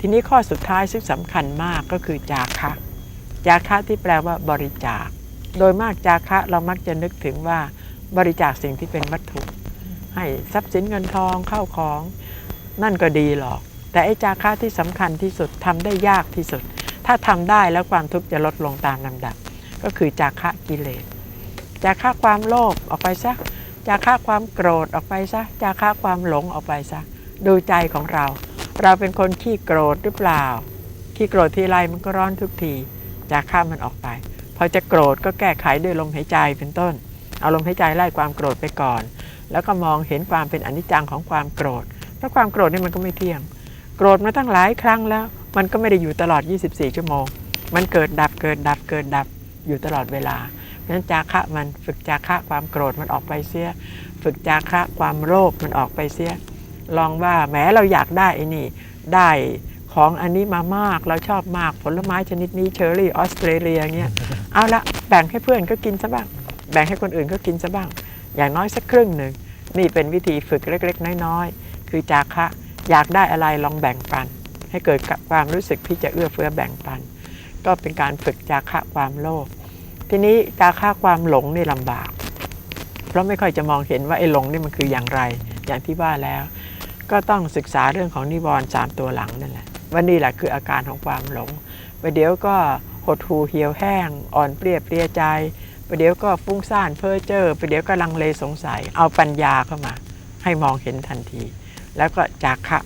ทีนี้ข้อสุดท้ายซึ่งสำคัญมากก็คือจาคะ จาคะที่แปลว่าบริจาค โดยมากจาคะเรามักจะนึกถึงว่าบริจาคสิ่งที่เป็นวัตถุ ให้ทรัพย์สินเงินทองเข้าของ นั่นก็ดีหรอก แต่ไอ้จาคะที่สำคัญที่สุดทำได้ยากที่สุด ถ้าทำได้แล้วความทุกข์จะลดลงตามลำดับ ก็คือจาคะกิเลส จาคะความโลภออกไปซะ จาคะความโกรธออกไปซะ จาคะความหลงออกไปซะ ดูใจของเรา เราเป็นคนขี้โกรธหรือเปล่า ขี้โกรธทีไรมันก็ร้อนทุกทีจาคะมันออกไป พอจะโกรธก็แก้ไขด้วยลมหายใจเป็นต้น เอาลมหายใจไล่ความโกรธไปก่อน แล้วก็มองเห็นความเป็นอนิจจังของความโกรธ เพราะความโกรธนี่มันก็ไม่เที่ยง โกรธมาตั้งหลายครั้งแล้ว มันก็ไม่ได้อยู่ตลอด 24 ชั่วโมง มันเกิดดับเกิดดับเกิดดับอยู่ตลอดเวลาเพราะฉะนั้นจาคะมันฝึกจาคะความโกรธมันออกไปเสีย ฝึกจาคะความโลภมันออกไปเสีย ลองว่าแหมเราอยากได้ไอ้นี่ ได้ของอันนี้มามากเราชอบมากผลไม้ชนิดนี้เชอร์รี่ออสเตรเลียเงี้ยเอาละแบ่งให้เพื่อนก็กินซะบ้าง แบ่งให้คนอื่นก็กินซะบ้าง อย่างน้อยสักครึ่งหนึ่งนี่เป็นวิธีฝึกเล็ก ๆ น้อยๆ คือจาคะอยากได้อะไรลองแบ่งปัน ให้เกิดความรู้สึกที่จะเอื้อเฟื้อแบ่งปัน ก็เป็นการฝึกจาคะความโลภทีนี้จาคะความหลงนี่ลำบาก เพราะไม่ค่อยจะมองเห็นว่าไอ้หลงนี่มันคืออย่างไร อย่างที่ว่าแล้ว ก็ต้องศึกษาเรื่องของนิวรณ์สามตัวหลังนั่นแหละว่านี่แหละคืออาการของความหลงประเดี๋ยวก็หดหูเหี่ยวแห้ง อ่อนเปรียบเปรียใจประเดี๋ยวก็ฟุ้งซ่านเพ้อเจ้อประเดี๋ยวก็ลังเลสงสัย เอาปัญญาเข้ามา ให้มองเห็นทันที แล้วก็จากขะ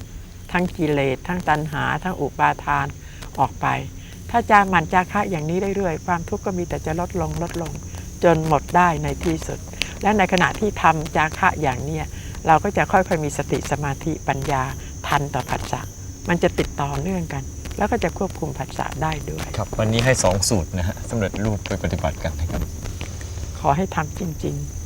ทั้งกิเลสทั้งตัณหา ทั้งอุปาทานออกไป ถ้าจามันจาคะอย่างนี้เรื่อยๆ ความทุกข์ก็มีแต่จะลดลงลดลง จนหมดได้ในที่สุด และในขณะที่ทำจาคะอย่างเนี้ย เราก็จะค่อยๆมีสติสมาธิปัญญาทันต่อผัสสะมันจะติดต่อเนื่องกัน แล้วก็จะควบคุมผัสสะได้ด้วย ครับ วันนี้ให้ 2 สูตรนะฮะสำเร็จรูปไปปฏิบัติกันนะครับ ขอให้ทำจริง ๆ